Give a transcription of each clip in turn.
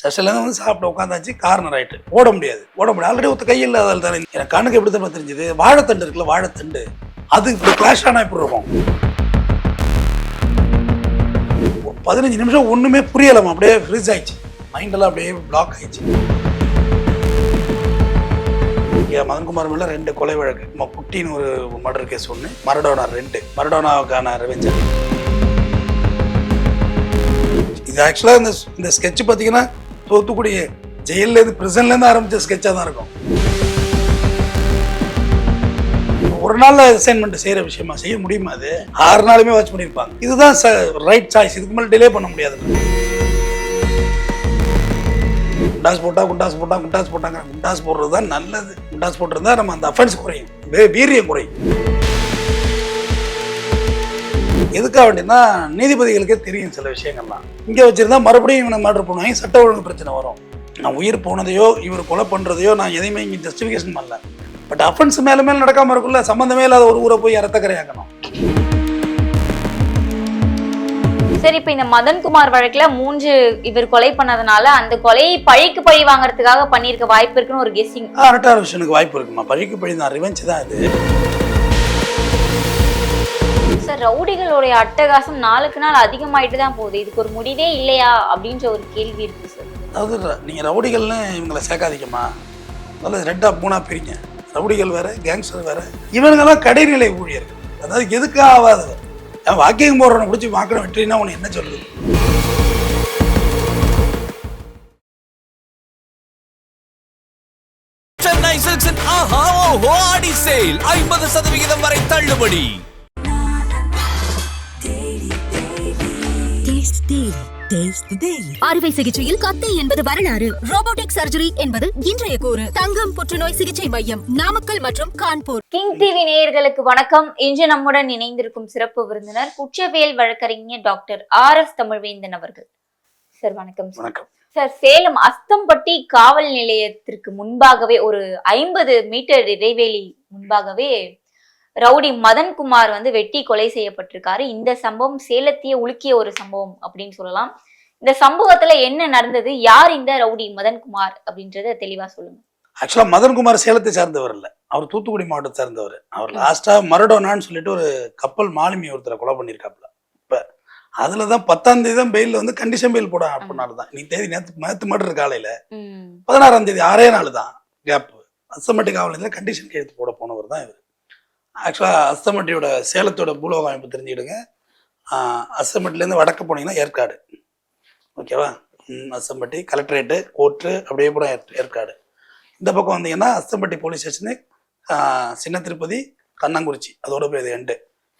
செஷன்லேருந்து வந்து சாப்பிட உட்காந்தாச்சு கார்னர் ஆயிட்டு. ஓட முடியாது. ஓட முடியாது. ஆல்ரெடி ஒருத்த கையில் அதில் தானே. எனக்கு கண்ணுக்கு எப்படி தான் தெரிஞ்சது? வாழைத்தண்டு இருக்குல்ல வாழைத்தண்டு. அது இப்படி கிளாஷ் ஆனால் இப்படி இருக்கும்? பதினஞ்சு நிமிஷம் ஒன்றுமே புரியலாம் அப்படியே ஃப்ரீஸ் ஆயிடுச்சு. மைண்டெல்லாம் அப்படியே பிளாக் ஆயிடுச்சு. இங்கே மதன்குமார் மேல ரெண்டு கொலை வழக்கு. நம்ம குட்டின்னு ஒரு மர்டர் கேஸ் ஒன்று மரடோனா ரெண்டு. மரடோனாவுக்கான ரெவெஞ்சர் இது ஆக்சுவலாக இந்த இந்த ஸ்கெட்ச் பார்த்தீங்கன்னா தூத்துக்குடி ஜெயிலேருந்து ப்ரிசன்லேருந்து ஆரம்பிச்ச ஸ்கெட்சாக தான் இருக்கும். ஒரு நாள் அசைன்மெண்ட் செய்யற விஷயமா செய்ய முடியுமா அது? ஆறு நாளுமே வாட்ச் பண்ணியிருப்பாங்க இதுதான் ரைட் சாய்ஸ் இதுக்கு மேலே டிலே பண்ண முடியாது. குண்டாஸ் போட்டா குண்டாஸ் போட்டா குண்டாஸ் போட்டாங்க. குண்டாஸ் போடுறது தான் நல்லது. குண்டாஸ் போட்டிருந்தா நம்ம அந்த அஃபென்ஸ் குறையும். வே- வீரியம் குறையும். எதுக்காக வேண்டியதுன்னா நீதிபதிகளுக்கே தெரியும் சில விஷயங்கள்லாம். இங்கே வச்சிருந்தா மறுபடியும் இவனை மர்டர் பண்ணுவாங்க. சட்ட ஒழுங்கு பிரச்சனை வரும்? நான் உயிர் போனதையோ இவர் கொலை பண்ணுறதையோ நான் எதையுமே இங்கே ஜஸ்டிஃபிகேஷன் பண்ணல. பட் அஃபென்ஸ் மேலே மேலே நடக்காமல் இருக்குல்ல சம்மந்தமே இல்லாத ஒரு ஊரை போய் இரத்தக்கரையாக்கணும் சரி இப்ப இந்த மதன்குமார் வழக்குல மூன்று இவர் கொலை பண்ணதுனால அந்த கொலையை பழிக்கு பழி வாங்குறதுக்காக பண்ணியிருக்க வாய்ப்பு இருக்குன்னு ஒரு கெஸ்ஸிங் அரட்டார விஷயனுக்கு வாய்ப்பு இருக்குமா? பழிக்கு பழி தான் ரிவெஞ்ச் தான் இது. சார் ரவுடிகளுடைய அட்டகாசம் நாளுக்கு நாள் அதிகமாயிட்டு தான் போகுது. இதுக்கு ஒரு முடிவே இல்லையா? அப்படின்ற ஒரு கேள்வி இருக்கு சார். அதாவது ர- நீங்க ரவுடிகள்னு இவங்களை சேர்க்காதீங்கம்மா. அதாவது ரெட்டா மூணா பிரிங்க. ரவுடிகள் வேற கேங்ஸ்டர் வேற. இவனுங்கெல்லாம் கடைநிலை ஊழியர்கள். அதாவது எதுக்காக ஆகாது வாக்கிங் போடுறவனை பிடிச்சி வாக்கின வெற்றினா உனக்கு என்ன சொல்லுது சென்னை சில்க்ஸின் ஆஹா ஓஹோ ஆடி சேல் ஐம்பது சதவிகிதம் வரை தள்ளுபடி. The Daily. அறுவை சிகிச்சையில் கத்தை என்பது வரலாறு. ரோபோட்டிக் சர்ஜரி என்பது இன்றைய கூறு. தங்கம் புற்றுநோய் சிகிச்சை மையம் நாமக்கல் மற்றும் கான்பூர். கிங் டிவி நேயர்களுக்கு வணக்கம். இன்று நம்முடன் இணைந்திருக்கும் சிறப்பு விருந்தினர் குற்றவியல் வழக்கறிஞர் டாக்டர் ஆர் எஸ் தமிழ்வேந்தன் அவர்கள். சார் வணக்கம் சார். வணக்கம். சார் சேலம் அஸ்தம்பட்டி காவல் நிலையத்திற்கு முன்பாகவே ஒரு ஐம்பது மீட்டர் இடைவெளி முன்பாகவே ரவுடி மதன்குமார் வந்து வெட்டி கொலை செய்யப்பட்டிருக்காரு. இந்த சம்பவம் சேலத்தையே உலுக்கிய ஒரு சம்பவம் அப்படின்னு சொல்லலாம். இந்த சம்பவத்துல என்ன நடந்தது? யார் இந்த ரவுடி மதன்குமார் அப்படின்றத தெளிவா சொல்லுங்க. ஆக்சுவலாக மதன்குமார் சேலத்தை சார்ந்தவர் இல்லை. அவர் தூத்துக்குடி மாவட்டத்தை சார்ந்தவர். அவர் லாஸ்ட்டாக மரடோனான்னு சொல்லிட்டு ஒரு கப்பல் மாலுமி ஒருத்தரை கொலை பண்ணியிருக்காப்புல. இப்போ அதில் தான் பத்தாம் தேதி தான் பெயிலில் வந்து கண்டிஷன் பெயில் போட பண்ணாரு தான் நீ தேதி நேற்று நேற்று மர்டர் காலையில். பதினாறாம் தேதி ஆறே நாள் தான் கேப் அஸ்தமட்டி காவலத்தில் கண்டிஷன் கையெழுத்து போட போனவர் தான் இவர். ஆக்சுவலாக அஸ்தமட்டியோட சேலத்தோட பூலோக அமைப்பு தெரிஞ்சுக்கிடுங்க அஸ்தமட்டிலேருந்து வடக்கு போனீங்கன்னா ஏற்காடு. ஓகேவா? அஸ்தம்பட்டி கலெக்டரேட்டு கோர்ட்டு அப்படியே கூட ஏற்- ஏற்காடு. இந்த பக்கம் வந்தீங்கன்னா அஸ்தம்பட்டி போலீஸ் ஸ்டேஷனு சின்ன திருப்பதி கண்ணங்குறிச்சி. அதோட போய் இது எண்டு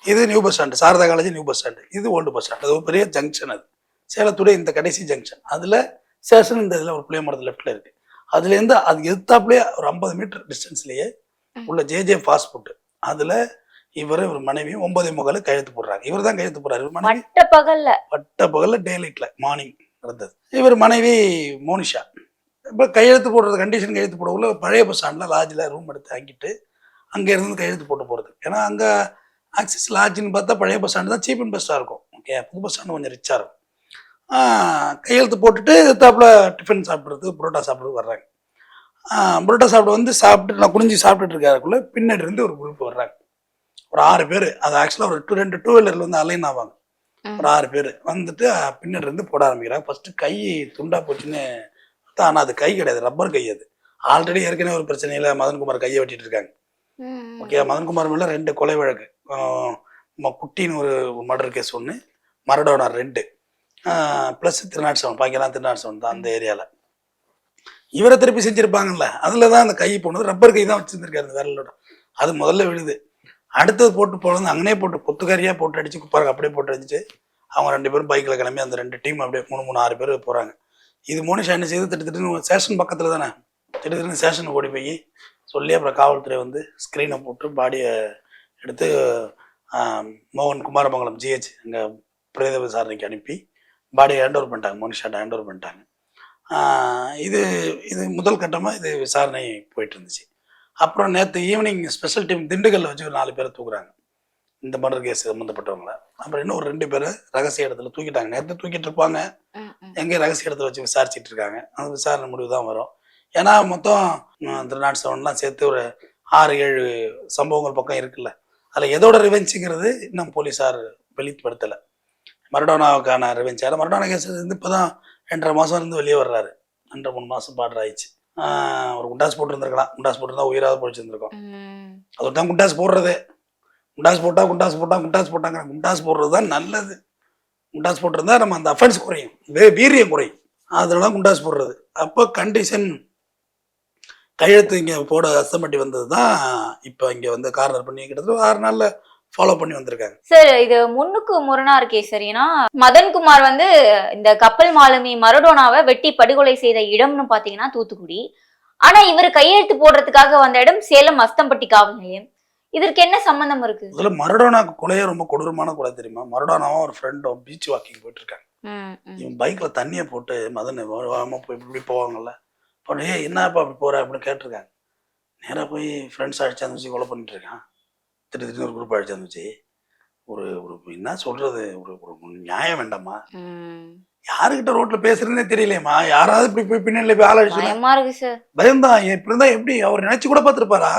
இது new bus stand. Sarada college new bus stand. இது ஓல்டு பஸ் ஸ்டாண்டு. அது ஒரு பெரிய ஜங்ஷன் அது. சேலத்துடைய இந்த கடைசி ஜங்ஷன். அதில் ஸ்டேஷன் இந்த இதில் ஒரு புளிய மரத்து லெஃப்டில் இருக்குது அதுலேருந்து அது எதிர்த்தாப்புலேயே ஒரு ஐம்பது மீட்டர் டிஸ்டன்ஸ்லேயே உள்ள ஜேஜே ஃபாஸ்ட் ஃபுட் அதில் இவர் இவர் மனைவியும் ஒன்பதே முகால் கையெழுத்து போடுறாங்க. இவர் தான் கையெழுத்து போடுறாரு. இவர் மனைவி மட்ட பகல்ல. பட்ட பகல்ல டே லைட்ல மார்னிங் நடந்தது இவர் மனைவி மோனிஷா. இப்போ கையெழுத்து போடுறது கண்டிஷன் கையெழுத்து போடக்குள்ள பழைய பஸ் ஸ்டாண்டில் லாட்ஜில் ரூம் எடுத்து தங்கிட்டு அங்கே இருந்து கையெழுத்து போட்டு போகிறது ஏன்னா அங்கே ஆக்சிஸ் லாட்ஜின்னு பார்த்தா பழைய பஸ் ஸ்டாண்டு தான் சீப் அண்ட் பெஸ்ட்டாக இருக்கும். ஓகே புது பஸ் ஸ்டாண்டு கொஞ்சம் ரிச்சாக இருக்கும். கையெழுத்து போட்டுட்டு தாப்புல டிஃபன் சாப்பிட்றது புரோட்டா சாப்பிட்றது வர்றாங்க. புரோட்டா சாப்பிட வந்து சாப்பிட்டு நான் குனிஞ்சு சாப்பிட்டுட்டு இருக்காருக்குள்ள பின்னாடி இருந்து ஒரு குரூப் வர்றாங்க. ஒரு ஆறு பேர். அது ஆக்சுவலாக ஒரு டூ ரெண்டு டூ வீலரில் வந்து அலைன் ஆவாங்க. ஒரு ஆறு பேர். வந்துட்டு பின்னாடி இருந்து போட ஆரம்பிக்கிறாங்க. ஃபர்ஸ்ட் கை துண்டா போச்சுன்னு பார்த்தா ஆனால் அது கை கிடையாது. ரப்பர் கை அது. ஆல்ரெடி ஏற்கனவே ஒரு பிரச்சனையில மதன்குமார் கையை வெட்டிட்டு இருக்காங்க. ஓகே மதன்குமார் மேல ரெண்டு கொலை வழக்கு. குட்டின்னு ஒரு மர்டர் கேஸ் ஒன்று மரடோனா ரெண்டு. ப்ளஸ் திருநாட் செவன் பாக்கியெல்லாம் திருநாட் செவன் தான் அந்த ஏரியாவில் இவரை திருப்பி செஞ்சுருப்பாங்கல்ல அதில் தான் அந்த கை போனது. ரப்பர் கை தான் வச்சுருந்துருக்காரு அந்த விரலோட அது முதல்ல விழுது. அடுத்தது போட்டு போனது அங்கனே போட்டு கொத்துக்கறியாக போட்டு அடிச்சு குப்பாருக்கு அப்படியே போட்டு அடிச்சு அவங்க ரெண்டு பேரும் பைக்கில் கிளம்பி அந்த ரெண்டு டீம் அப்படியே மூணு மூணு ஆறு பேர் போகிறாங்க இது மோனிஷா என்ன செய்து திட்டு திட்டுன்னு ஸ்டேஷன் பக்கத்தில் தானே? திட்டு திட்டுன்னு ஸ்டேஷனுக்கு ஓடி போய் சொல்லி அப்புறம் காவல்துறை வந்து ஸ்க்ரீனை போட்டு பாடியை எடுத்து மோகன் குமாரமங்கலம் ஜிஹெச் அங்கே பிரேத விசாரணைக்கு அனுப்பி பாடியை ஹேண்ட் ஓவர் பண்ணிட்டாங்க. மோனிஷாட்ட ஹேண்ட் ஓவர் பண்ணிட்டாங்க. இது இது முதல் கட்டமாக இது விசாரணை போயிட்டு இருந்துச்சு அப்புறம் நேற்று ஈவினிங் ஸ்பெஷல் டீம் திண்டுக்கல்ல வச்சு ஒரு நாலு பேரை தூக்குறாங்க. இந்த மர்டர் கேஸ் சம்மந்தப்பட்டவங்கள அப்புறம் இன்னும் ஒரு ரெண்டு பேர் ரகசிய இடத்துல தூக்கிட்டாங்க. நேரத்தை தூக்கிட்டு இருப்பாங்க. ம், ம். எங்கே ரகசிய இடத்துல வச்சு விசாரிச்சிட்டு இருக்காங்க. அந்த விசாரணை முடிவு தான் வரும். ஏன்னா மொத்தம் த்ரீ நாட் செவன்லாம் சேர்த்து ஒரு ஆறு ஏழு சம்பவங்கள் பக்கம் இருக்குல்ல. அதில் எதோட ரிவெஞ்சுங்கிறது இன்னும் போலீஸார் வெளிப்படுத்தலை. மரடோனாவுக்கான ரிவெஞ்ச் ஆனால் மரடோனா கேஸ் வந்து இப்போ தான் ரெண்டரை மாதம் இருந்து வெளியே வர்றாரு. ரெண்டரை மூணு மாதம் பாடுற ஆயிடுச்சு. ஒரு குண்டாஸ் போட்டுருந்துருக்கலாம். குண்டாஸ் போட்டிருந்தா உயிராவது பொழிச்சிருந்துருக்கோம் ம். அது தான் குண்டாஸ் போடுறதே. குண்டாஸ் போட்டா குண்டாஸ் போட்டா குண்டாஸ் போட்டாங்க குண்டாஸ் போடுறது தான் நல்லது. குண்டாஸ் போட்டிருந்தா நம்ம அந்த அஃபென்ஸ் குறையும். வே- வீரியம் குறையும். அதனால தான் குண்டாஸ் போடுறது. அப்போ கண்டிஷன் கையெழுத்து இங்கே போட அசம்பட்டி வந்தது தான் இப்போ இங்கே வந்து கார்னர் பண்ணி கிட்டத்தட்ட ஆறு நாளில் ஃபாலோ பண்ணி வந்திருக்காங்க. சார் இது முன்னுக்கு முரணா இருக்கே சார் ஏன்னா மதன்குமார் வந்து இந்த கப்பல் மாலுமி மரடோனாவை வெட்டி படுகொலை செய்த இடம்னு பாத்தீங்கன்னா தூத்துக்குடி. ஆனா இவர் கையெழுத்து போடுறதுக்காக வந்த இடம் சேலம் அஸ்தம்பட்டி காவல் நிலையம். இதற்கு என்ன சம்பந்தம் இருக்கு? முதல்ல மரடோனா கொலையே ரொம்ப கொடூரமான கொலை தெரியுமா? மரடோனாவும் ஒரு ஃப்ரெண்டும் பீச் வாக்கிங் போயிட்டு இருக்காங்க. இவன் பைக்கில் தண்ணியை போட்டு மதன் வாமா போய் இப்படி போவாங்கல்ல. ஏய் என்னப்பா அப்படி போற அப்படின்னு கேட்டிருக்காங்க. நேராக போய் ஃப்ரெண்ட்ஸ் அடிச்சாந்து வச்சு கொலை பண்ணிட்டு இருக்கான். திடீர் திடீர்னு ஒரு குரூப் அடிச்சாந்து வச்சு ஒரு ஒரு என்ன சொல்றது ஒரு ஒரு நியாயம் வேண்டாமா. யாருக்கிட்ட ரோட்ல பேசுறதுனே தெரியலையேம்மா. யாராவது இப்படி போய் பின்னாடி போய் ஆள் அடிச்சு பயம்தான். இப்படி இருந்தா எப்படி? அவர் நினைச்சு கூட பார்த்துருப்பாரா?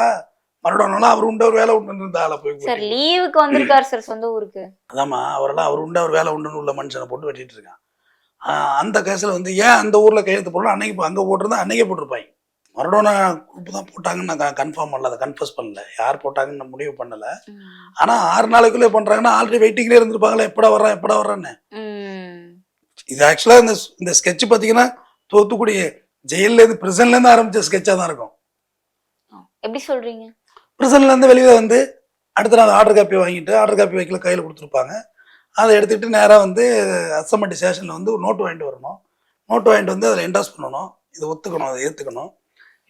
மறுபடியும் அவர் உண்டு ஒரு வேலை உண்டு இருந்த ஆளை போய் சார். லீவுக்கு வந்திருக்காரு சார் சொந்த ஊருக்கு. அதாம்மா அவரெல்லாம் அவர் உண்டு அவர் வேலை உண்டுன்னு உள்ள மனுஷனை போட்டு வெட்டிட்டு இருக்கான். அந்த கேஸில் வந்து ஏன் அந்த ஊரில் கையெழுத்து போடலாம் அன்னைக்கு அங்கே போட்டிருந்தா அன்னைக்கே போட்டிருப்பாங்க. மரடோனா குரூப் தான் போட்டாங்கன்னு நான் கன்ஃபார்ம் பண்ணல. அதை கன்ஃபர்ஸ் பண்ணல. யார் போட்டாங்கன்னு நான் முடிவு பண்ணல. ஆனால் ஆறு நாளைக்குள்ளே பண்ணுறாங்கன்னா ஆல்ரெடி வெயிட்டிங்லேயே இருந்திருப்பாங்களே எப்படா வர்றேன் எப்படா வர்றேன்னு. இது ஆக்சுவலாக இந்த இந்த ஸ்கெட்ச் பார்த்தீங்கன்னா தூத்துக்குடி ஜெயிலேருந்து ப்ரிசன்லேருந்து ஆரம்பிச்ச ஸ்கெட்சாக தான் இருக்கும். எப்படி சொல்றீங்க? ப்ரிசன்லேருந்து வெளியே வந்து அடுத்த நாள் ஆர்டர் காப்பி வாங்கிட்டு ஆர்டர் காப்பி வைக்கல கையில் கொடுத்துருப்பாங்க. அதை எடுத்துக்கிட்டு நேராக வந்து அசம்பட்டி ஸ்டேஷனில் வந்து ஒரு நோட்டு வாங்கிட்டு வரணும். நோட்டு வாங்கிட்டு வந்து அதில் என்டாஸ் பண்ணணும். இதை ஒத்துக்கணும் அதை ஏற்றுக்கணும்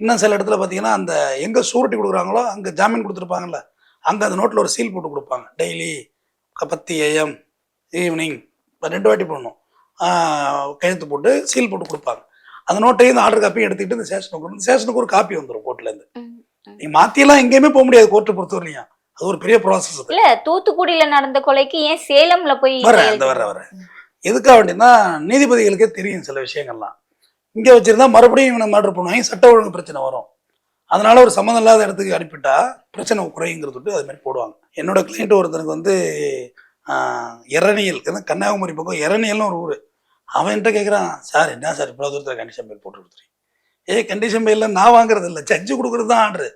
இன்னும் சில இடத்துல பார்த்தீங்கன்னா அந்த எங்கே சூரிட்டி கொடுக்குறாங்களோ அங்கே ஜாமீன் கொடுத்துருப்பாங்கல்ல அங்கே அந்த நோட்டில் ஒரு சீல் போட்டு கொடுப்பாங்க. டெய்லி பத்து ஏஎம் ஈவினிங் ரெண்டு வாட்டி பண்ணணும் கையெழுத்து போட்டு சீல் போட்டு கொடுப்பாங்க. அந்த நோட்டையும் இந்த ஆர்டர் காப்பியும் எடுத்துக்கிட்டு இந்த ஸ்டேஷனுக்கு வந்து ஸ்டேஷனுக்கு ஒரு காப்பி வந்துடும் கோர்ட்லேருந்து ம். ம். நீ மாத்தியெல்லாம் எங்கேயுமே போக முடியாது கோர்ட்டு பொறுத்தவரையும். அது ஒரு பெரிய ப்ராசஸ் இல்ல தூத்துக்குடியில நடந்த கொலைக்கு ஏன் சேலம்ல போய் கையெழுத்து இந்த வரேன், போடணும்? எதுக்காக வேண்டியன்னா நீதிபதிகளுக்கே தெரியும் சில விஷயங்கள்லாம். இங்க வச்சிருந்தா மறுபடியும் இவனை மர்டர் பண்ணுவாங்க. சட்ட ஒழுங்கு பிரச்சனை வரும். அதனால ஒரு சம்மந்தம் இல்லாத இடத்துக்கு அனுப்பிட்டா பிரச்சனை குறையுங்கிறது அது மாதிரி போடுவாங்க. என்னோட கிளைண்ட் ஒருத்தனுக்கு வந்து அதான் கன்னியாகுமரி பக்கம் எரணியல்னு ஒரு ஊர். அவன்கிட்ட கேட்குறான் சார் என்ன சார் இவ்வளோ தூரத்தில் கண்டிஷன் பெயில் போட்டு கொடுத்துருங்க ஏய் கண்டிஷன் பெயிலில் நான் வாங்குறது இல்லை. ஜட்ஜு கொடுக்குறது தான் ஆர்டர்.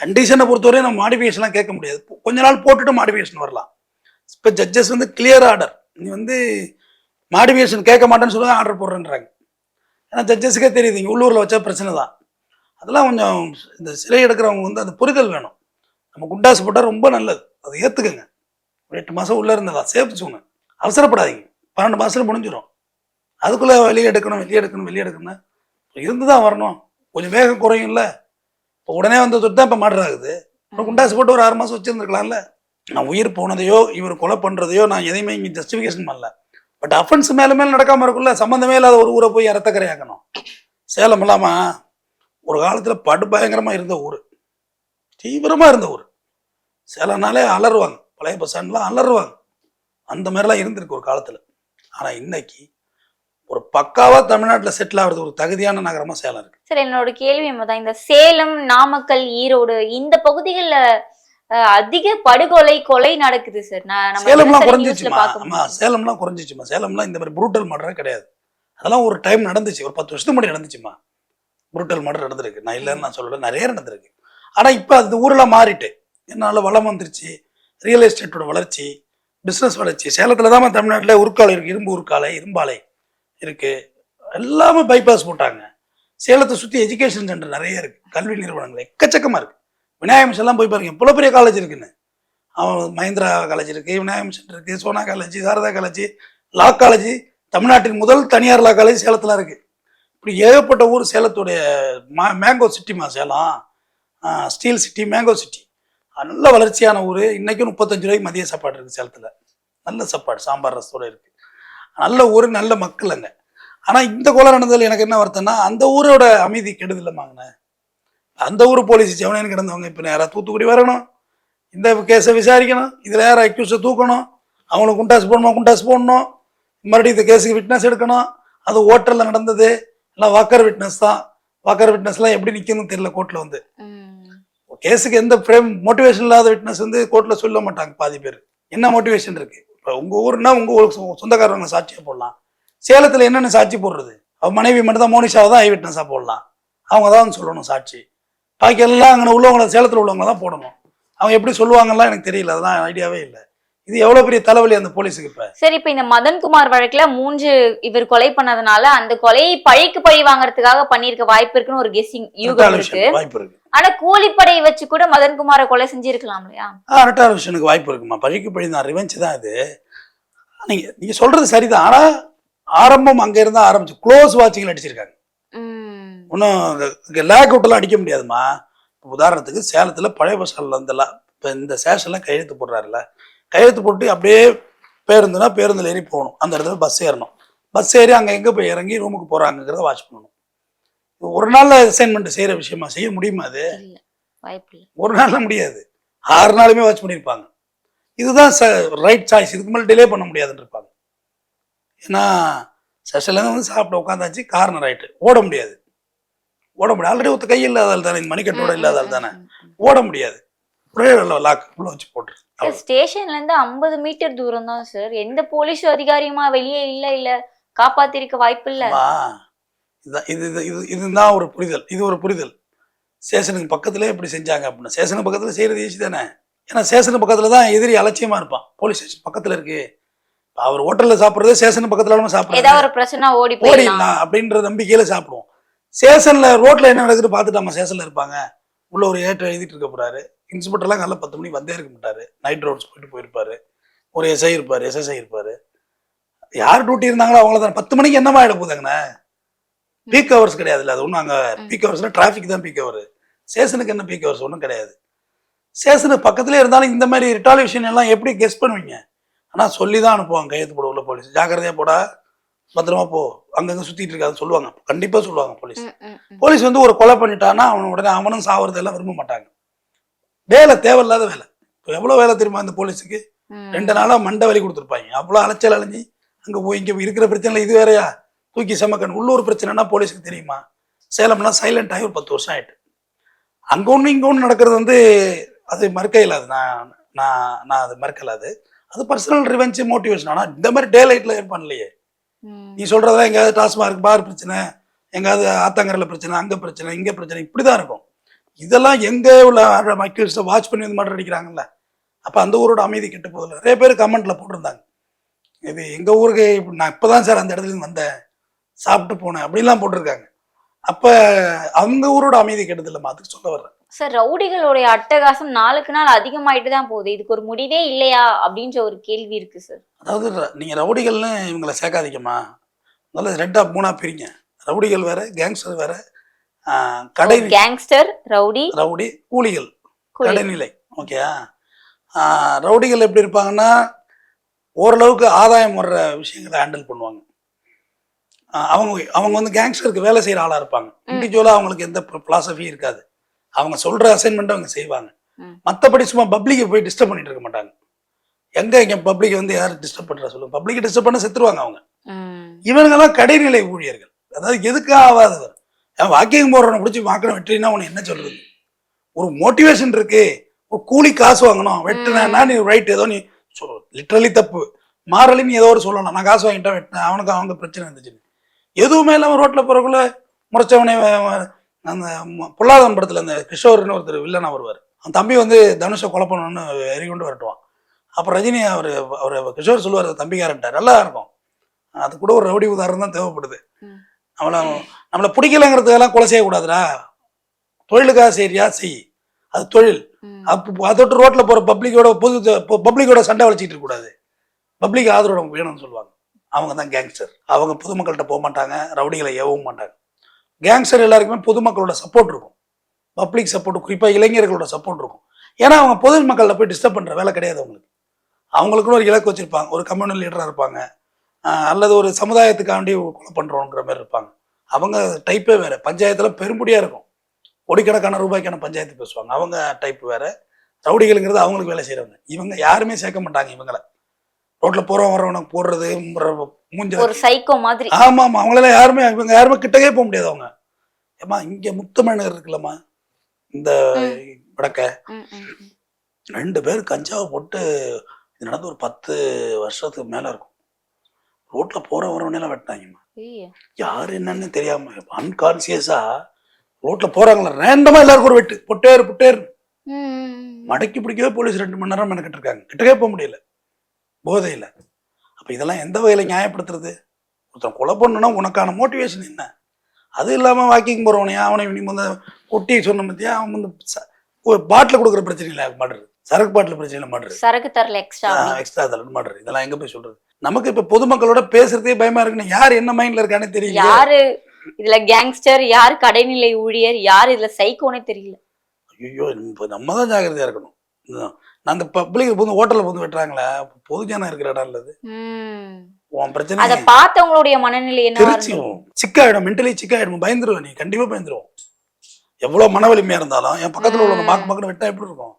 கண்டிஷனை பொறுத்தவரையும் நம்ம மாடிஃபிகேஷன்லாம் கேட்க முடியாது. கொஞ்ச நாள் போட்டுட்டு மாடிஃபிகேஷன் வரலாம். இப்போ ஜட்ஜஸ் வந்து கிளியர் ஆர்டர் நீ வந்து மாடிஃபிகேஷன் கேட்க மாட்டேன்னு சொல்லி ஆர்டர் போடுறேன்றாங்க. ஏன்னா ஜட்ஜஸுக்கே தெரியுது இங்கே உள்ளூரில் வச்சா பிரச்சனை தான். அதெல்லாம் கொஞ்சம் இந்த சிலை எடுக்கிறவங்க வந்து அந்த புரிதல் வேணும். நம்ம குண்டாசு போட்டால் ரொம்ப நல்லது. அதை ஏற்றுக்கங்க ஒரு எட்டு மாதம் உள்ளே இருந்ததா சேஃப்ச்சுங்க அவசரப்படாதீங்க. பன்னெண்டு மாதத்துல முடிஞ்சிடும் அதுக்குள்ளே வெளியே எடுக்கணும் வெளியே எடுக்கணும் வெளியே எடுக்கணும் இருந்து தான் வரணும். கொஞ்சம் வேகம் குறையும் இல்லை. இப்போ உடனே வந்து தொட்டு தான் இப்போ மர்டர் ஆகுது. அப்புறம் குண்டாசு போட்டு ஒரு ஆறு மாதம் வச்சுருந்துருக்கலாம்ல. நான் உயிர் போனதையோ இவர் கொலை பண்ணுறதையோ நான் எதையுமே இங்கே ஜஸ்டிஃபிகேஷன் பண்ணல. பட் அஃபென்ஸ் மேலே மேலே நடக்காமல் இருக்குல்ல சம்மந்தமே இல்லாத ஒரு ஊரை போய் இரத்தக்கரையாக்கணும். சேலம் இல்லாமல் ஒரு காலத்தில் படு பயங்கரமாக இருந்த ஊர். தீவிரமாக இருந்த ஊர். சேலம்னாலே அலறுவாங்க. பழைய பஸ் ஸ்டாண்ட்லாம் அலறுவாங்க. அந்த மாதிரிலாம் இருந்திருக்கு ஒரு காலத்தில். ஆனால் இன்னைக்கு ஒரு பக்காவாக தமிழ்நாட்டில் செட்டில் ஆகிறது ஒரு தகுதியான நகரமாக சேலம் இருக்கு. சார் என்னோட கேள்வி தான் இந்த சேலம் நாமக்கல் ஈரோடு இந்த பகுதிகளில் அதிக படுகொலை கொலை நடக்குது சார். சேலம்லாம் குறைஞ்சிச்சுமா? ஆமா. சேலம்லாம் குறைஞ்சிச்சுமா? சேலம்லாம் இந்த மாதிரி ப்ரூட்டல் மர்டரே கிடையாது. அதெல்லாம் ஒரு டைம் நடந்துச்சு. ஒரு பத்து வருஷத்துக்கு முன்னாடி நடந்துச்சுமா? ப்ரூட்டல் மர்டர் நடந்திருக்கு. நான் இல்லைன்னு நான் சொல்லல. நிறைய நடந்திருக்கு. ஆனா இப்போ அந்த ஊரெல்லாம் மாறிட்டு என்னால வளம் வந்துருச்சு ரியல் எஸ்டேட்டோட வளர்ச்சி பிஸ்னஸ் வளர்ச்சி. சேலத்துல தான் தமிழ்நாட்டில் உருக்காலை இருக்கு. இரும்பு உருக்காலை இரும்பாலை இருக்கு. எல்லாமே பைபாஸ் போட்டாங்க. சேலத்தை சுற்றி எஜுகேஷன் சென்டர் நிறைய இருக்கு. கல்வி நிறுவனங்கள் எக்கச்சக்கமா இருக்கு. விநாயகம் மிஷன் எல்லாம் போய் பாருங்க. இவ்வளோ பெரிய காலேஜ் இருக்குன்னு. அவன் மஹிந்திரா காலேஜ் இருக்குது Vinayagam mission Sona college Sarada college law college தமிழ்நாட்டின் முதல் தனியார் லா காலேஜ் சேலத்தில் இருக்குது இப்படி ஏகப்பட்ட ஊர் சேலத்துடைய மா mango சிட்டிமா Salem? Steel city mango city நல்ல வளர்ச்சியான ஊர். இன்றைக்கும் முப்பத்தஞ்சு ரூபாய்க்கு மதிய சாப்பாடு இருக்குது சேலத்தில். நல்ல சாப்பாடு சாம்பார் ரசத்தோடு இருக்குது நல்ல ஊர் நல்ல மக்கள் அங்கே. ஆனால் இந்த கோலம் நடந்ததில் எனக்கு என்ன வருத்தம்னா அந்த ஊரோட அமைதி கெடுதலமாங்கண்ணே அந்த ஊர் போலீஸ் செவனேன்னு கிடந்தவங்க இப்போ நேராக தூத்துக்குடி வரணும். இந்த கேஸை விசாரிக்கணும். இதில் யார் அக்யூஸை தூக்கணும்? அவங்களுக்கு குண்டாஸ் போடணுமா? குண்டாஸ் போடணும். மறுபடியும் இந்த கேஸுக்கு விட்னஸ் எடுக்கணும். அது ஹோட்டலில் நடந்தது. எல்லாம் வாக்கர் விட்னஸ் தான். வாக்கர் விட்னஸ்லாம் எப்படி நிற்கணும்னு தெரியல கோர்ட்டில் வந்து. கேஸுக்கு எந்த ஃப்ரேம் மோட்டிவேஷன் இல்லாத விட்னஸ் வந்து கோர்ட்டில் சொல்ல மாட்டாங்க பாதி பேர். என்ன மோட்டிவேஷன் இருக்கு? இப்போ உங்கள் ஊர்னா உங்கள் ஊருக்கு சொ- சொந்தக்காரங்க சாட்சியை போடலாம். சேலத்தில் என்னென்ன சாட்சி போடுறது? அவ மனைவி மட்டும் தான் மோனிஷாவை தான் ஐ விட்னஸாக போடலாம். அவங்க தான் சொல்லணும் சாட்சி. பாக்கி எல்லாம் அங்கே உள்ளவங்கள சேலத்தில் உள்ளவங்க தான் போடணும். அவங்க எப்படி சொல்லுவாங்கலாம் எனக்கு தெரியல. அதெல்லாம் ஐடியாவே இல்லை. இது எவ்வளோ பெரிய தலைவலி அந்த போலீஸுக்கு இப்போ? சரி இப்ப இந்த மதன்குமார் வழக்குல மூன்று இவர் கொலை பண்ணதுனால அந்த கொலையை பழிக்கு பழி வாங்குறதுக்காக பண்ணிருக்க வாய்ப்பு இருக்குன்னு ஒரு கெஸ்ஸிங் யூகம் இருக்கு. வாய்ப்பு இருக்கு. ஆனா கூலிப்படை வச்சு கூட மதன்குமாரை கொலை செஞ்சிருக்கலாம் இல்லையா? ஆ ரெட்டார் விஷனுக்கு வாய்ப்பு இருக்குமா? பழிக்கு பழி தான் ரிவெஞ்ச் தான் இது. நீங்கள் நீங்கள் சொல்கிறது சரிதான். ஆனால் ஆரம்பம் அங்கே இருந்தால் ஆரம்பிச்சு க்ளோஸ் வாட்சிங்கில் அடிச்சிருக்காங்க. ஒன்றும் லேக் அவுட்டெல்லாம் அடிக்க முடியாதுமா இப்போ உதாரணத்துக்கு சேலத்தில் பழைய பஸ் ஸ்டாண்டில் இருந்தெல்லாம் இப்போ இந்த ஸ்டேஷன்லாம் கையெழுத்து போடுறாருல கையெழுத்து போட்டு அப்படியே பேருந்துனா பேருந்தில் ஏறி போகணும். அந்த இடத்துல பஸ் ஏறணும். பஸ் ஏறி அங்கே எங்கே போய் இறங்கி ரூமுக்கு போகிறாங்கிறத வாட்ச் பண்ணணும். ஒரு நாளில் அசைன்மெண்ட் செய்கிற விஷயமா செய்ய முடியுமா அது? ஒரு நாள்ல முடியாது. ஆறு நாளுமே வாட்ச் பண்ணியிருப்பாங்க இதுதான் ரைட் சாய்ஸ் இதுக்கு மேலே டிலே பண்ண முடியாதுன்னு இருப்பாங்க. ஏன்னா செஷன்லேருந்து வந்து சாப்பிட உட்காந்தாச்சு காரணம் ரைட்டு ஓட முடியாது. ஓட முடியாது. ஆல்ரெடி ஒருத்த கை இல்லாதால் தானே இந்த மணிக்கட்டோட இல்லாதால் தானே. ஓட முடியாது. ஒரே லாக் உள்ள வச்சு போட்டுரு. அவ்வளவு. ஸ்டேஷன்ல இருந்து ஐம்பது மீட்டர் தூரம் தான் சார் எந்த போலீஸ் அதிகாரியுமா வெளியே இல்ல இல்ல. காப்பாத்திருக்க வாய்ப்பு இல்ல. இது இது இது இதுதான் ஒரு புரிதல். இது ஒரு புரிதல். ஸ்டேஷனுக்கு பக்கத்துலேயே இப்படி செஞ்சாங்க அப்படின்னா ஸ்டேஷனுக்கு பக்கத்தில் செய்கிறது ஈஸி தானே. ஏன்னா ஸ்டேஷனுக்கு பக்கத்தில் தான் எதிரி அலட்சியமாக இருப்பான். போலீஸ் ஸ்டேஷன் பக்கத்தில் இருக்கு. அவர் ஹோட்டலில் சாப்பிட்றது ஸ்டேஷன் பக்கத்தில் சாப்பிட்றது ஏதாவது ஒரு பிரச்சனை ஓடி ஓடிடலாம் அப்படின்ற நம்பிக்கையில சாப்பிடுவோம். ஸ்டேஷன்ல ரோட்ல என்ன நடக்குது பார்த்துட்டு நம்ம ஸ்டேஷன்ல இருப்பாங்க. உள்ள ஒரு ஏற்ற எழுதிட்டு இருக்க போறாரு. இன்ஸ்பெக்டர்லாம் காலைல பத்து மணிக்கு வந்தே இருக்க மாட்டாரு. நைட் ரோட்ஸ் போயிட்டு போயிருப்பாரு. ஒரு எஸ்ஐ இருப்பாரு எஸ்எஸ்ஐ இருப்பாரு. யார் டியூட்டி இருந்தாங்களோ அவங்கள தான் பத்து மணிக்கு என்னமா ஆயிட போதாங்கண்ணே பீக் ஹவர்ஸ் கிடையாதுல்ல அது ஒன்றும் அங்கே பீக் ஹவர்ஸ்னா டிராஃபிக் தான் பீக் ஹவர் ஸ்டேஷனுக்கு என்ன பீக் ஹவர்ஸ் ஒன்றும் கிடையாது. ஸ்டேஷனுக்கு பக்கத்துலேயே இருந்தாலும் இந்த மாதிரி ரிட்டாலிவேஷன் எல்லாம் எப்படி கெஸ் பண்ணுவீங்க? ஆனால் சொல்லி தான் அனுப்புவாங்க கையெழுத்து போட உள்ள போலீஸ் ஜாக்கிரதையா போடா. பத்திரமா போ. அங்கங்க சுத்திட்டு இருக்காது சொல்லுவாங்க. கண்டிப்பா சொல்லுவாங்க போலீஸ். போலீஸ் வந்து ஒரு கொலை பண்ணிட்டான்னா அவன் உடனே அவனும் சாவறது எல்லாம் விரும்ப மாட்டாங்க. வேலை தேவையில்லாத வேலை. இப்போ எவ்வளவு வேலை தெரியுமா இந்த போலீஸுக்கு. ரெண்டு நாளா மண்டை வலி கொடுத்துருப்பாங்க. அவ்வளோ அலைச்சல் அலைஞ்சி அங்க போய் இங்க இருக்கிற பிரச்சனை இது வேறயா? தூக்கி செமக்கன் உள்ளூர் பிரச்சனைனா போலீஸுக்கு தெரியுமா? சேலம்லாம் சைலண்ட் ஆகி ஒரு பத்து வருஷம் ஆயிட்டு. அங்க ஒன்று இங்க ஒன்று நடக்கிறது வந்து அது மறுக்க இல்லாது நான் நான் நான் அது மறுக்கலாது அது. பர்சனல் ரிவெஞ்ச் மோட்டிவேஷன் ஆனால் இந்த மாதிரி டே லைட்ல ஏன் பண்ணலையே. நீ சொல்றதெல்லாம் எங்கேயாவது டாஸ்மார்க் பார் பிரச்சனை எங்காவது ஆத்தங்கரில் பிரச்சனை அங்க பிரச்சனை இங்க பிரச்சனை இப்படிதான் இருக்கும். இதெல்லாம் எங்கே உள்ள மக்கள்ஸை வாட்ச் பண்ணி வந்து மட்டும் அடிக்கிறாங்கல்ல? அப்ப அந்த ஊரோட அமைதி கெட்டு போதில்ல நிறைய பேர் கமெண்ட்ல போட்டிருந்தாங்க. இது எங்க ஊருக்கு நான் நான் இப்பதான் சார் அந்த இடத்துல இருந்து வந்தேன். சாப்பிட்டு போனேன். அப்படிலாம் போட்டிருக்காங்க. அப்ப அவங்க ஊரோட அமைதி கெட்டது இல்லைம்மா அதுக்கு சொல்ல வர்றேன். சார் ரவுடிகளுடைய அட்டகாசம் நாளுக்கு நாள் அதிகமாயிட்டு தான் போகுது. இதுக்கு ஒரு முடிவே இல்லையா அப்படின்ற ஒரு கேள்வி இருக்கு சார். அதாவது நீங்க ரவுடிகள்னு இவங்களை சேர்க்காதீங்கம்மா. முதல்ல ரெண்டா மூணா பிரிங்க. ரவுடிகள் வேற கேங்ஸ்டர் வேற கடை கேங்ஸ்டர் ரவுடி ரவுடி கூலிகள். கூலி. கடைநிலை. ஓகே ரவுடிகள் எப்படி இருப்பாங்கன்னா ஓரளவுக்கு ஆதாயம் வர்ற விஷயங்களை ஹேண்டில் பண்ணுவாங்க. அவங்க அவங்க வந்து கேங்ஸ்டருக்கு வேலை செய்கிற ஆளாக இருப்பாங்க. இண்டிவிஜுவலாக அவங்களுக்கு எந்த பிலாசபி இருக்காது. அவங்க சொல்கிற அசைன்மெண்ட்டை அவங்க செய்வாங்க. மற்றபடி சும்மா பப்ளிக்கை போய் டிஸ்டர்ப் பண்ணிட்டு இருக்க மாட்டாங்க. எங்கே இங்கே பப்ளிக் வந்து யார் டிஸ்டர்ப் பண்ணுறா சொல்லுங்க. பப்ளிக்கை டிஸ்டர்ப் பண்ண செத்துருவாங்க அவங்க. இவங்கெல்லாம் கடைநிலை ஊழியர்கள். அதாவது எதுக்காக ஆகாதவர் அவன் வாக்கிங் போடுறவனை பிடிச்சி வாக்கணும் வெற்றினா உனக்கு என்ன சொல்றது? ஒரு மோட்டிவேஷன் இருக்கு. ஒரு கூலி காசு வாங்கணும். வெட்டினா நீ ரைட் ஏதோ நீ லிட்ரலி தப்பு. மாறலி நீ ஏதோ ஒரு சொல்லலாம். நான் காசு வாங்கிட்டா வெட்டினேன் அவனுக்கு அவங்க பிரச்சனை இருந்துச்சு எதுவுமே இல்லாமல் ரோட்டில் போகிறக்குள்ள முறைச்சவனே அந்த ம- பொல்லாதவன் படத்தில் அந்த கிஷோர்னு ஒருத்தர் வில்லனா வருவார். அந்த தம்பி வந்து தனுஷை கொலை பண்ணணும்னு எரி கொண்டு வரட்டுவான். அப்போ ரஜினி அவர் அவர் கிஷோர் சொல்லுவார் தம்பிக்காரன்ட்டார் நல்லா இருக்கும். அது கூட ஒரு ரவுடி உதாரணம் தான் தேவைப்படுது. நம்மளை நம்மளை பிடிக்கலங்கிறதுக்கெல்லாம் கொலை செய்யக்கூடாதுடா. தொழிலுக்காக செய்யறியா செய். அது தொழில். அப்போ அதோட்டு ரோட்ல போற பப்ளிக்கோட பொது பப்ளிக்கோட சண்டை வளைச்சிட்டு இருக்க கூடாது பப்ளிக் ஆதரவு நமக்கு வேணும்னு சொல்லுவாங்க. அவங்க தான் கேங்ஸ்டர் அவங்க பொதுமக்கள்கிட்ட போக மாட்டாங்க ரவுடிகளை ஏவவும் மாட்டாங்க. கேங்ஸ்டர் எல்லாருக்குமே பொதுமக்களோட சப்போர்ட் இருக்கும். பப்ளிக் சப்போர்ட் குறிப்பாக இளைஞர்களோட சப்போர்ட் இருக்கும். ஏன்னா அவங்க பொதுமக்களில் போய் டிஸ்டர்ப் பண்ணுற வேலை கிடையாது அவங்களுக்கு. அவங்களுக்குன்னு ஒரு இலக்கு வச்சுருப்பாங்க. ஒரு கம்யூனல் லீடராக இருப்பாங்க. அல்லது ஒரு சமுதாயத்துக்காண்டி கொலை பண்ணுறோங்கிற மாதிரி இருப்பாங்க. அவங்க டைப்பே வேறு. பஞ்சாயத்தில் பெரும்படியாக இருக்கும். கோடிக்கணக்கான ரூபாய்க்கான பஞ்சாயத்து பேசுவாங்க. அவங்க டைப் வேறு. ரவுடிகளுங்கிறது அவங்களுக்கு வேலை செய்கிறவங்க இவங்க யாருமே சேர்க்க மாட்டாங்க இவங்களை. ரோட்ல போறவன் வரவன போடுறது மூஞ்ச ஒரு சைக்கோ மாதிரி. ஆமா ஆமா அவங்களெல்லாம் யாருமே இவங்க யாருமே கிட்டக்கே போக முடியாது அவங்க. ஏமா இங்க முத்தமிழர் இருக்குல்லம்மா இந்த வடக்க. ரெண்டு பேர் கஞ்சாவை போட்டு இது நடந்து ஒரு பத்து வருஷத்துக்கு மேல இருக்கும். ரோட்ல போற வரவனெல்லாம் வெட்டினாங்கம்மா. யாரு என்னன்னு தெரியாம அன்கான்சியஸா ரோட்ல போறாங்களா ரேண்டமா எல்லாருக்கும் ஒரு வெட்டு. பொட்டேரு பொட்டேரு. மடக்கி பிடிக்கவே போலீஸ் ரெண்டு மணி நேரம் மெனக்கிட்டு இருக்காங்க. கிட்டக்கே போக முடியல. போதையில. அப்ப இதெல்லாம் எந்த வகையில நியாயப்படுத்துறது? ஒருத்தன் கொலை பண்ணணும்னா உனக்கான மோட்டிவேஷன் என்ன? அது இல்லாம வாக்கிங் போறவனையா அவனை நீ வந்து ஒட்டி சொன்ன பத்தியா அவன் வந்து ஒரு பாட்டில் கொடுக்குற பிரச்சனை இல்லை மாடுறது சரக்கு பாட்டில் பிரச்சனை மாடுறது சரக்கு தரல எக்ஸ்ட்ரா எக்ஸ்ட்ரா தரல மாடுறது இதெல்லாம் எங்க போய் சொல்றது? நமக்கு இப்ப பொதுமக்களோட பேசுறதே பயமா இருக்குன்னு யார் என்ன மைண்ட்ல இருக்கானே தெரியல யாரு இதுல கேங்ஸ்டர் யாரு கடைநிலை ஊழியர் யாரு இதுல சைக்கோனே தெரியல. ஐயோ இப்போ நம்ம தான் ஜாக்கிரதையா இருக்கணும். அந்த பப்ளிக் வந்து ஹோட்டலில் வந்து வெட்டுறாங்களே பொதுஜனம் இருக்கிற இடம் இல்லது. உன் அத பிரச்சனை பார்த்தவங்களுடைய மனநிலை என்ன திருச்சியும் சிக்காயிடும் மென்டலி சிக்காயிடும் பயந்துருவ நீ கண்டிப்பா பயந்துருவோம். எவ்வளவு மன வலிமையா இருந்தாலும் என் பக்கத்துல உள்ள ம். மாக்கு மாக்கு வெட்டா எப்படி இருக்கும்.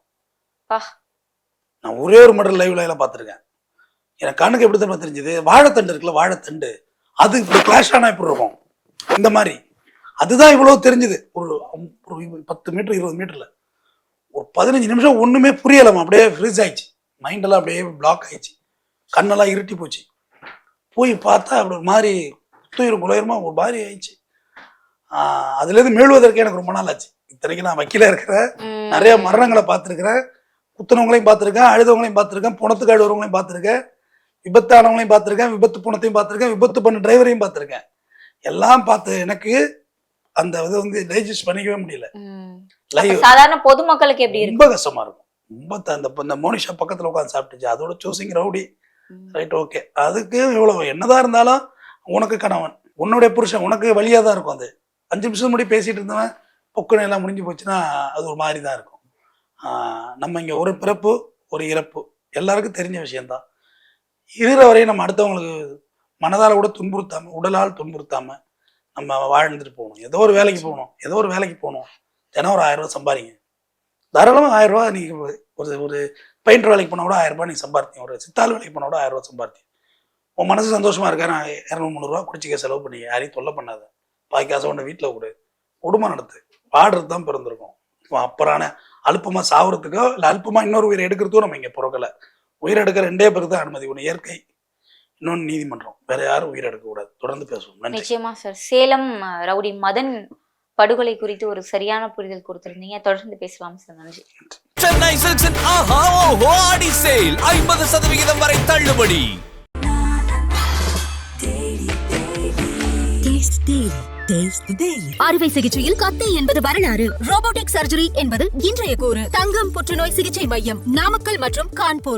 நான் ஒரே ஒரு மட்டும் லைவ்ல எல்லாம் பார்த்திருக்கேன். எனக்கு கண்ணுக்கு எப்படி தெரியுமா தெரிஞ்சது? வாழைத்தண்டு இருக்குல்ல வாழைத்தண்டு. அது இப்படி கிளாஷ் ஆனா எப்படி இருக்கும்? இந்த மாதிரி. அதுதான் இவ்வளவு தெரிஞ்சது. ஒரு ஒரு பத்து மீட்டர் இருபது மீட்டர்ல ஒரு பதினஞ்சு நிமிஷம் ஒண்ணுமே புரியலமா அப்படியே ஃப்ரீஸ் ஆயிடுச்சு. மைண்ட் எல்லாம் அப்படியே பிளாக் ஆயிடுச்சு. கண்ணெல்லாம் இருட்டி போச்சு. போய் பார்த்தா அப்படி ஒரு மாதிரி துயிரும் குலையுமா ஒரு மாதிரி ஆயிடுச்சு. ஆஹ் அதுல இருந்து மீள்வதற்கு எனக்கு ரொம்ப நாள் ஆச்சு. இத்தனைக்கு நான் வக்கீலா இருக்கிறேன். நிறைய மரணங்களை பார்த்துருக்கிறேன். குத்துனவங்களையும் பார்த்துருக்கேன் அழுதவங்களையும் பார்த்துருக்கேன் புணத்துக்கு அழுவங்களையும் பார்த்துருக்கேன் விபத்தானவங்களையும் பார்த்துருக்கேன் விபத்து புணத்தையும் பார்த்துருக்கேன் விபத்து பண்ண டிரைவரையும் பார்த்துருக்கேன். எல்லாம் பார்த்து எனக்கு அந்த இது வந்து டைஜஸ்ட் பண்ணிக்கவே முடியல. சாதாரண பொதுமக்களுக்கு எப்படி ரொம்ப கஷ்டமா இருக்கும். ரொம்ப அந்த இந்த மோனிஷா பக்கத்துல உட்காந்து சாப்பிட்டுச்சு. அதோட சூசிங் ரவுடி. ரைட் ஓகே அதுக்கு இவ்வளவு. என்னதான் இருந்தாலும் உனக்கு கணவன் உன்னுடைய புருஷன் உனக்கு வழியா தான் இருக்கும் அது. அஞ்சு நிமிஷம் முடி பேசிட்டு இருந்தவன் பொக்குன்னு எல்லாம் முடிஞ்சு போச்சுன்னா அது ஒரு மாதிரி தான் இருக்கும். ஆஹ் நம்ம இங்க ஒரு பிறப்பு ஒரு இறப்பு. எல்லாருக்கும் தெரிஞ்ச விஷயம்தான். இருக்கிற வரையும் நம்ம அடுத்தவங்களுக்கு மனதால கூட துன்புறுத்தாம உடலால் துன்புறுத்தாம நம்ம வாழ்ந்துட்டு போகணும். ஏதோ ஒரு வேலைக்கு போகணும். ஏதோ ஒரு வேலைக்கு போகணும். தினம் ஒரு ஆயிரம் ரூபாய் சம்பாதிங்க தாராளமாக ஆயிரம் ரூபா நீங்க ஒரு ஒரு பெயிண்டர் வேலைக்கு போனால் கூட ஆயிரம் ரூபாய் நீ சம்பாதிங்க ஒரு சித்தாள் வேலைக்கு போனால் கூட ஆயிரம் ரூபாய் சம்பாதித்தீங்க உன் மனசு சந்தோஷமா இருக்கா? நான் இரநூறு முந்நூறுரூவா குடிச்சிக்க செலவு பண்ணி யாரையும் தொல்லை பண்ணாத. பாக்கி காசை ஒன்று வீட்டில் கொடு. குடும்பம் நடத்து. வாடுறது தான் பிறந்திருக்கும். இப்போ அப்புறான அல்பமாக சாவுறதுக்கோ இல்லை அல்பமாக இன்னொரு உயிரை எடுக்கிறதுக்கோ நம்ம இங்கே பிறக்கல. உயிர் எடுக்க ரெண்டே பேருக்கு தான் அனுமதி. ஒன்று இயற்கை இன்னொன்று நீதிமன்றம். வேற யாரும் உயிர் எடுக்கக்கூடாது. தொடர்ந்து பேசுவோம். நிச்சயமா சார் சேலம் ரவுடி மதன் படுகொலை குறித்து ஒரு சரியான புரிதல் கொடுத்திருந்தீங்க. தொடர்ந்து பேசலாம் சார் நன்றி சென்னை சில்க்ஸின் ஆஹா ஓஹோ ஆடி சேல். ஐம்பது சதவிகிதம் வரை தள்ளுபடி. Taste Daily. Taste the Daily. அறுவை சிகிச்சையில் கத்தை என்பது வரலாறு. ரோபோட்டிக் சர்ஜரி என்பது இன்றைய கூறு. தங்கம் புற்றுநோய் சிகிச்சை மையம் நாமக்கல் மற்றும் கான்பூர்.